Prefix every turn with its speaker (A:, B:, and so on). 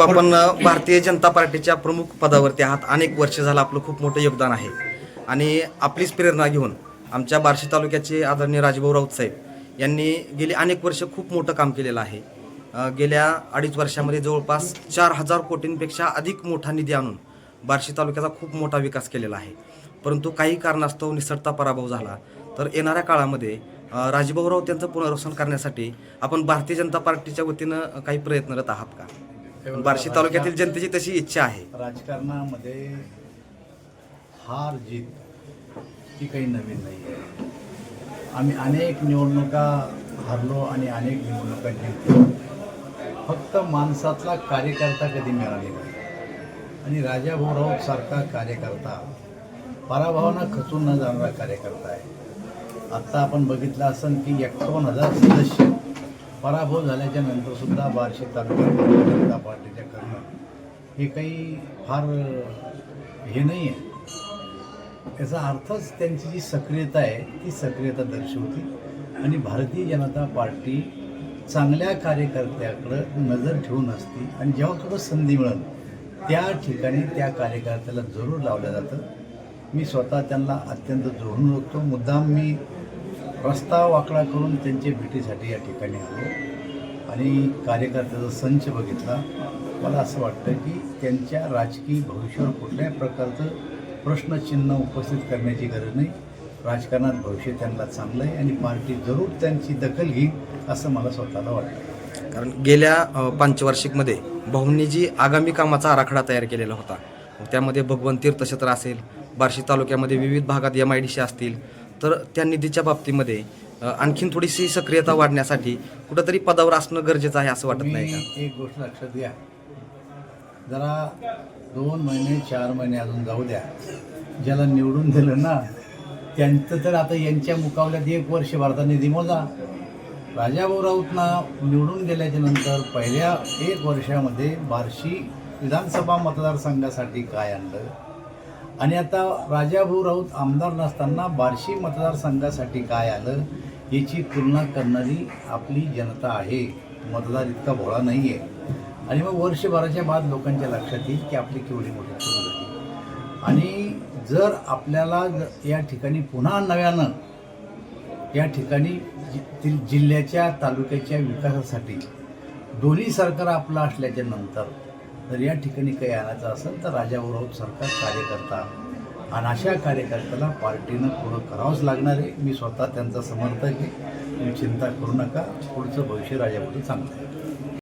A: आपण भारतीय जनता पार्टीच्या प्रमुख पदावरती आहात. अनेक वर्ष झालं आपलं खूप मोठं योगदान आहे. आणि आपलीच प्रेरणा घेऊन आमच्या बार्शी तालुक्याचे आदरणीय राजभाऊ राऊत साहेब यांनी गेली अनेक वर्ष खूप मोठं काम केलेलं आहे. गेल्या अडीच वर्षामध्ये जवळपास चार हजार कोटींपेक्षा अधिक मोठा निधी आणून बार्शी तालुक्याचा खूप मोठा विकास केलेला आहे. परंतु काही कारणास्तव निसटता पराभव झाला. तर येणाऱ्या काळामध्ये राजभाऊ राऊत यांचं पुनर्वसन करण्यासाठी आपण भारतीय जनता पार्टीच्या वतीनं काही प्रयत्नरत आहात का? बार्शी तालुक्यातील जनतेची तशी इच्छा आहे.
B: राजकारणामध्ये हार जीत ही काही नवीन नाही आहे. आम्ही अनेक निवडणुका हरलो आणि अनेक निवडणुका जिंकलो. फक्त माणसातला कार्यकर्ता कधी मिळालेला नाही. आणि राजा भाऊराव सारखा कार्यकर्ता पराभवानं खचून न जाणारा कार्यकर्ता आहे. आत्ता आपण बघितलं असेल की एक्कावन्न हजार सदस्य पराभव झाल्याच्या नंतरसुद्धा बार्शी तालुक्यात जनता पार्टीच्या करणं हे काही फार हे नाही आहे याचा अर्थच त्यांची जी सक्रियता आहे ती सक्रियता दर्शवते. आणि भारतीय जनता पार्टी चांगल्या कार्यकर्त्याकडं नजर ठेवून असते आणि जेव्हा कुठं संधी मिळेल त्या ठिकाणी त्या कार्यकर्त्याला जरूर लावलं जातं. मी स्वतः त्यांना अत्यंत जोडून बघतो मुद्दाम मी रस्ता वाकडा करून त्यांच्या भेटीसाठी या ठिकाणी आलो. आणि कार्यकर्त्याचा संच बघितला. मला असं वाटतं की त्यांच्या राजकीय भविष्यावर कुठल्याही प्रकारचं प्रश्नचिन्ह उपस्थित करण्याची गरज नाही. राजकारणात भविष्य त्यांना चांगलं आहे आणि पार्टी जरूर त्यांची दखल घेईल असं मला स्वतःला वाटतं.
A: कारण गेल्या पंचवार्षिकमध्ये भाऊंनी जी आगामी कामाचा आराखडा तयार केलेला होता. त्यामध्ये भगवंत तीर्थक्षेत्र असेल बार्शी तालुक्यामध्ये विविध भागात एम आय डी सी असतील तर त्या निधीच्या बाबतीमध्ये आणखीन थोडीशी सक्रियता वाढण्यासाठी कुठंतरी पदावर असणं गरजेचं आहे असं वाटत नाही का?
B: एक गोष्ट लक्षात घ्या. जरा दोन महिने चार महिने अजून जाऊ द्या. ज्याला निवडून दिलं ना त्यांचं तर आता यांच्या मुकाबल्यात एक वर्ष भारताने निधी मोजा राजाभाऊ राऊतना निवडून गेल्याच्यानंतर पहिल्या एक वर्षामध्ये बार्शी विधानसभा मतदारसंघासाठी काय आणलं? आणि आता राजाभाऊ राऊत आमदार नसताना बार्शी मतदारसंघासाठी काय आलं याची तुलना करणारी आपली जनता आहे. मतदार इतका भोळा नाही आहे आणि मग वर्षभराच्या बाद लोकांच्या लक्षात येईल की आपली केवढी मोठी चूक होती आणि जर आपल्याला या ठिकाणी पुन्हा नव्यानं या ठिकाणी जि- जिल्ह्याच्या तालुक्याच्या विकासासाठी दोन्ही सरकार आपलं असल्याच्या नंतर जर या ठिकाणी काही आणायचं असेल तर राजाभाऊ सरकार कार्यकर्ता. आणि अशा कार्यकर्त्याला पार्टीनं पुढं करावंच लागणार आहे. मी स्वतः त्यांचा समर्थक आहे. तुम्ही चिंता करू नका. पुढचं भविष्य राजाभाऊ चांगलं आहे.